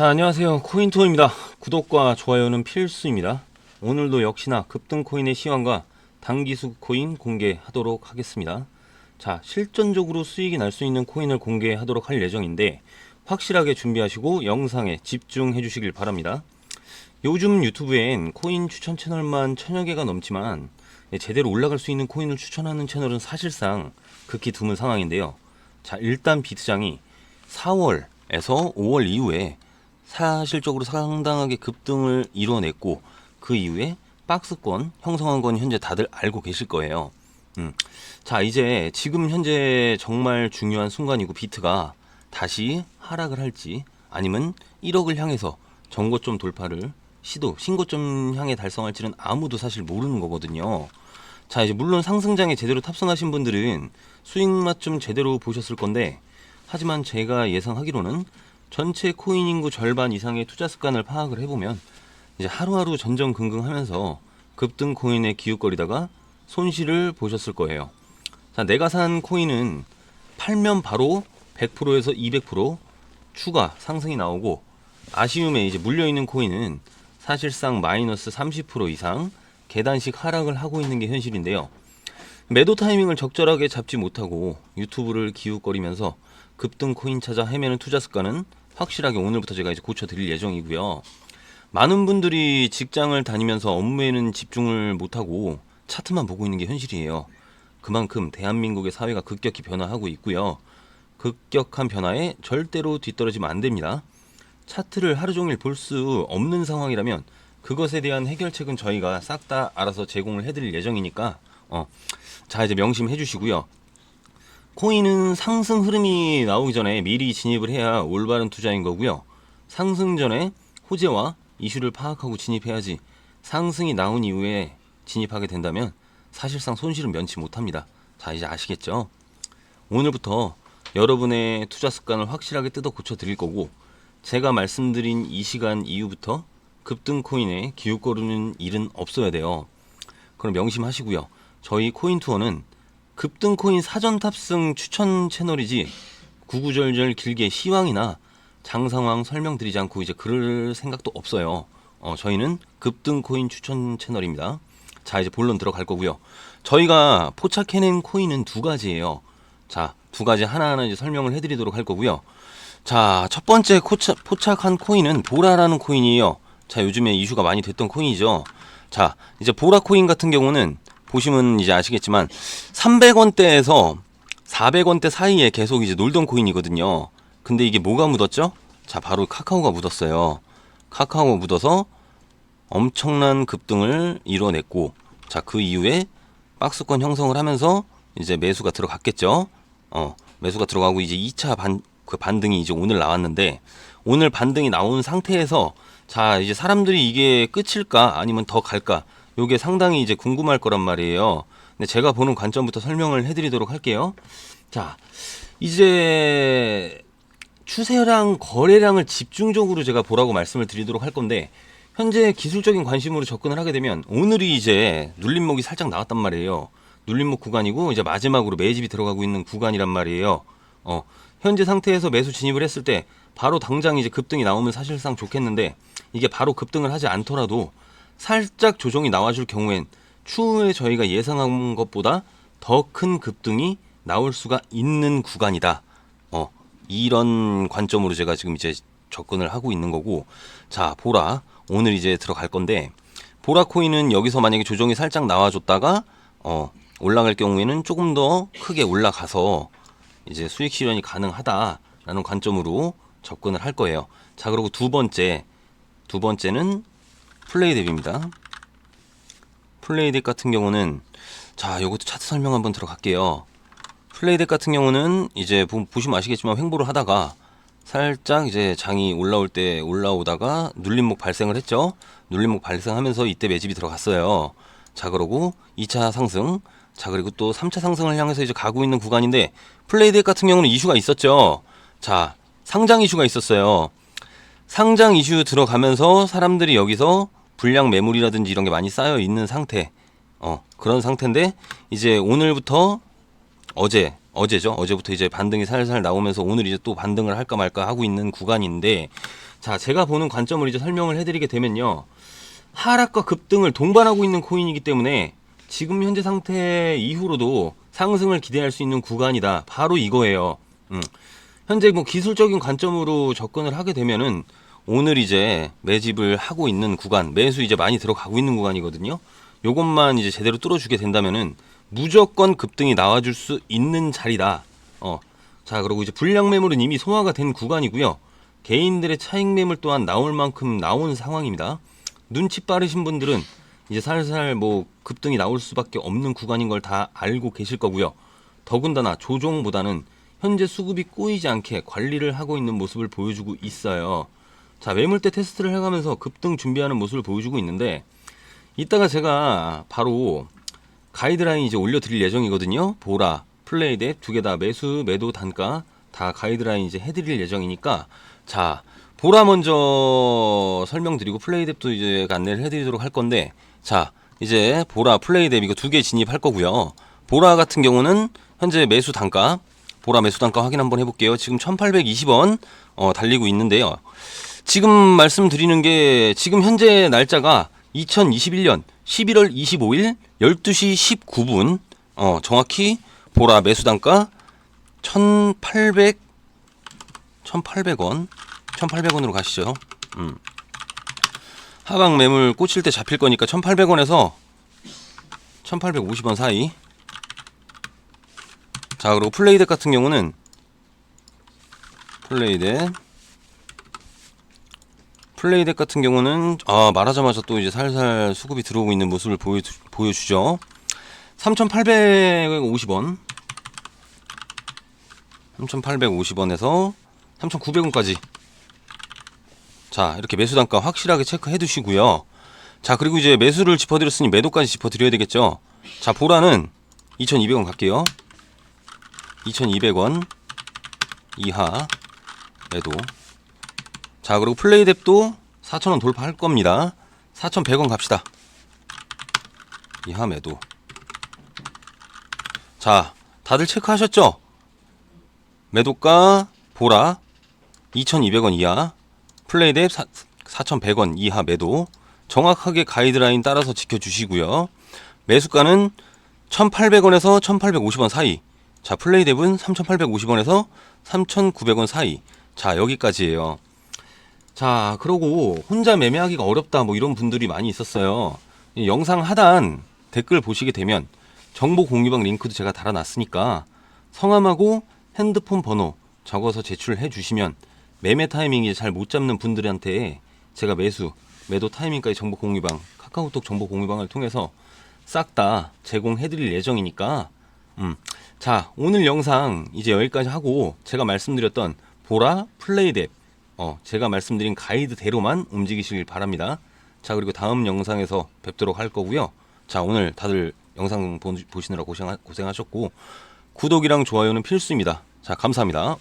자, 안녕하세요. 코인투어입니다. 구독과 좋아요는 필수입니다. 오늘도 역시나 급등 코인의 시황과 단기수 코인 공개하도록 하겠습니다. 자, 실전적으로 수익이 날 수 있는 코인을 공개하도록 할 예정인데 확실하게 준비하시고 영상에 집중해 주시길 바랍니다. 요즘 유튜브엔 코인 추천 채널만 천여 개가 넘지만 제대로 올라갈 수 있는 코인을 추천하는 채널은 사실상 극히 드문 상황인데요. 자, 일단 비트장이 4월에서 5월 이후에 사실적으로 상당하게 급등을 이뤄냈고 그 이후에 박스권 형성한 건 현재 다들 알고 계실 거예요. 음. 자, 이제 지금 현재 정말 중요한 순간이고 비트가 다시 하락을 할지 아니면 1억을 향해서 정고점 돌파를 시도 신고점 향해 달성할지는 아무도 사실 모르는 거거든요. 자, 이제 물론 상승장에 제대로 탑승하신 분들은 수익 맛 좀 제대로 보셨을 건데 하지만 제가 예상하기로는 전체 코인 인구 절반 이상의 투자 습관을 파악을 해보면 이제 하루하루 전전긍긍하면서 급등 코인에 기웃거리다가 손실을 보셨을 거예요. 자, 내가 산 코인은 팔면 바로 100%에서 200% 추가 상승이 나오고 아쉬움에 이제 물려 있는 코인은 사실상 마이너스 30% 이상 계단식 하락을 하고 있는 게 현실인데요. 매도 타이밍을 적절하게 잡지 못하고 유튜브를 기웃거리면서 급등 코인 찾아 헤매는 투자 습관은 확실하게 오늘부터 제가 이제 고쳐드릴 예정이고요. 많은 분들이 직장을 다니면서 업무에는 집중을 못하고 차트만 보고 있는 게 현실이에요. 그만큼 대한민국의 사회가 급격히 변화하고 있고요. 급격한 변화에 절대로 뒤떨어지면 안 됩니다. 차트를 하루 종일 볼 수 없는 상황이라면 그것에 대한 해결책은 저희가 싹 다 알아서 제공을 해드릴 예정이니까 어, 자 이제 명심해 주시고요. 코인은 상승 흐름이 나오기 전에 미리 진입을 해야 올바른 투자인 거고요. 상승 전에 호재와 이슈를 파악하고 진입해야지 상승이 나온 이후에 진입하게 된다면 사실상 손실은 면치 못합니다. 자 이제 아시겠죠? 오늘부터 여러분의 투자 습관을 확실하게 뜯어 고쳐 드릴 거고 제가 말씀드린 이 시간 이후부터 급등 코인에 기웃거리는 일은 없어야 돼요. 그럼 명심하시고요. 저희 코인 투어는 급등 코인 사전 탑승 추천 채널이지 구구절절 길게 시황이나 장 상황 설명드리지 않고 이제 그럴 생각도 없어요. 어, 저희는 급등 코인 추천 채널입니다. 자, 이제 본론 들어갈 거고요. 저희가 포착해낸 코인은 두 가지예요. 자, 두 가지 하나하나 이제 설명을 해드리도록 할 거고요. 자, 첫 번째 포착, 포착한 코인은 보라라는 코인이에요. 자, 요즘에 이슈가 많이 됐던 코인이죠. 자, 이제 보라 코인 같은 경우는 보시면 이제 아시겠지만 300원대에서 400원대 사이에 계속 이제 놀던 코인이거든요. 근데 이게 뭐가 묻었죠? 자, 바로 카카오가 묻었어요. 카카오가 묻어서 엄청난 급등을 이뤄냈고, 자, 그 이후에 박스권 형성을 하면서 이제 매수가 들어갔겠죠. 어, 매수가 들어가고 이제 2차 반, 그 반등이 이제 오늘 나왔는데, 오늘 반등이 나온 상태에서 자, 이제 사람들이 이게 끝일까 아니면 더 갈까? 요게 상당히 이제 궁금할 거란 말이에요. 근데 제가 보는 관점부터 설명을 해드리도록 할게요. 자, 이제 추세랑 거래량을 집중적으로 제가 보라고 말씀을 드리도록 할 건데 현재 기술적인 관심으로 접근을 하게 되면 오늘이 이제 눌림목이 살짝 나왔단 말이에요. 눌림목 구간이고 이제 마지막으로 매집이 들어가고 있는 구간이란 말이에요. 어, 현재 상태에서 매수 진입을 했을 때 바로 당장 이제 급등이 나오면 사실상 좋겠는데 이게 바로 급등을 하지 않더라도 살짝 조정이 나와줄 경우엔 추후에 저희가 예상한 것보다 더 큰 급등이 나올 수가 있는 구간이다. 어, 이런 관점으로 제가 지금 이제 접근을 하고 있는 거고, 자, 보라. 오늘 이제 들어갈 건데, 보라 코인은 여기서 만약에 조정이 살짝 나와줬다가, 어, 올라갈 경우에는 조금 더 크게 올라가서 이제 수익 실현이 가능하다라는 관점으로 접근을 할 거예요. 자, 그리고 두 번째, 두 번째는 플레이 덱입니다. 플레이 덱 같은 경우는 자, 요것도 차트 설명 한번 들어갈게요. 플레이 덱 같은 경우는 이제 보, 보시면 아시겠지만 횡보를 하다가 살짝 이제 장이 올라올 때 올라오다가 눌림목 발생을 했죠. 눌림목 발생하면서 이때 매집이 들어갔어요. 자, 그러고 2차 상승. 자, 그리고 또 3차 상승을 향해서 이제 가고 있는 구간인데 플레이 덱 같은 경우는 이슈가 있었죠. 자, 상장 이슈가 있었어요. 상장 이슈 들어가면서 사람들이 여기서 불량 매물이라든지 이런 게 많이 쌓여 있는 상태. 어, 그런 상태인데 이제 오늘부터 어제 어제죠. 어제부터 이제 반등이 살살 나오면서 오늘 이제 또 반등을 할까 말까 하고 있는 구간인데 자, 제가 보는 관점을 이제 설명을 해 드리게 되면요. 하락과 급등을 동반하고 있는 코인이기 때문에 지금 현재 상태 이후로도 상승을 기대할 수 있는 구간이다. 바로 이거예요. 음. 현재 뭐 기술적인 관점으로 접근을 하게 되면은 오늘 이제 매집을 하고 있는 구간, 매수 이제 많이 들어가고 있는 구간이거든요. 요것만 이제 제대로 뚫어주게 된다면은 무조건 급등이 나와줄 수 있는 자리다. 어. 자, 그리고 이제 불량 매물은 이미 소화가 된 구간이고요. 개인들의 차익 매물 또한 나올 만큼 나온 상황입니다. 눈치 빠르신 분들은 이제 살살 뭐 급등이 나올 수밖에 없는 구간인 걸 다 알고 계실 거고요. 더군다나 조종보다는 현재 수급이 꼬이지 않게 관리를 하고 있는 모습을 보여주고 있어요. 자, 매물대 테스트를 해가면서 급등 준비하는 모습을 보여주고 있는데 이따가 제가 바로 가이드라인 이제 올려드릴 예정이거든요. 보라, 플레이덱 두개 다 매수, 매도, 단가 다 가이드라인 이제 해드릴 예정이니까 자 보라 먼저 설명드리고 플레이덱도 이제 안내를 해드리도록 할 건데 자 이제 보라, 플레이덱 이거 두 개 진입할 거고요. 보라 같은 경우는 현재 매수 단가 보라 매수 단가 확인 한번 해볼게요. 지금 1,820원 어, 달리고 있는데요. 지금 말씀드리는 게 지금 현재 날짜가 2021년 11월 25일 12시 19분 어, 정확히 보라 매수 단가 1,800 1,800원 1,800원으로 가시죠. 음. 하방 매물 꽂힐 때 잡힐 거니까 1,800원에서 1,850원 사이. 자, 그리고 플레이덱 같은 경우는 플레이덱 플레이덱 같은 경우는 아 말하자마자 또 이제 살살 수급이 들어오고 있는 모습을 보여 보여주죠. 3,850원, 3,850원에서 3,900원까지. 자 이렇게 매수 단가 확실하게 체크해 두시고요. 자 그리고 이제 매수를 짚어드렸으니 매도까지 짚어드려야 되겠죠. 자 보라는 2,200원 갈게요. 2,200원 이하 매도. 자 그리고 플레이뎁도 4,000원 돌파할 겁니다. 4,100원 갑시다. 이하 매도. 자 다들 체크하셨죠? 매도가 보라 2,200원 이하 플레이뎁 4,100원 이하 매도. 정확하게 가이드라인 따라서 지켜주시고요. 매수가는 1,800원에서 1,850원 사이. 자 플레이뎁은 3,850원에서 3,900원 사이. 자 여기까지예요 자, 그러고 혼자 매매하기가 어렵다 뭐 이런 분들이 많이 있었어요. 이 영상 하단 댓글 보시게 되면 정보 공유방 링크도 제가 달아놨으니까 성함하고 핸드폰 번호 적어서 제출해 주시면 매매 타이밍이 잘 못 잡는 분들한테 제가 매수, 매도 타이밍까지 정보 공유방, 카카오톡 정보 공유방을 통해서 싹 다 제공해 드릴 예정이니까 음. 자, 오늘 영상 이제 여기까지 하고 제가 말씀드렸던 보라 플레이뎁 어, 제가 말씀드린 가이드대로만 움직이시길 바랍니다. 자, 그리고 다음 영상에서 뵙도록 할 거고요. 자, 오늘 다들 영상 보, 보시느라 고생, 고생하셨고, 구독이랑 좋아요는 필수입니다. 자, 감사합니다.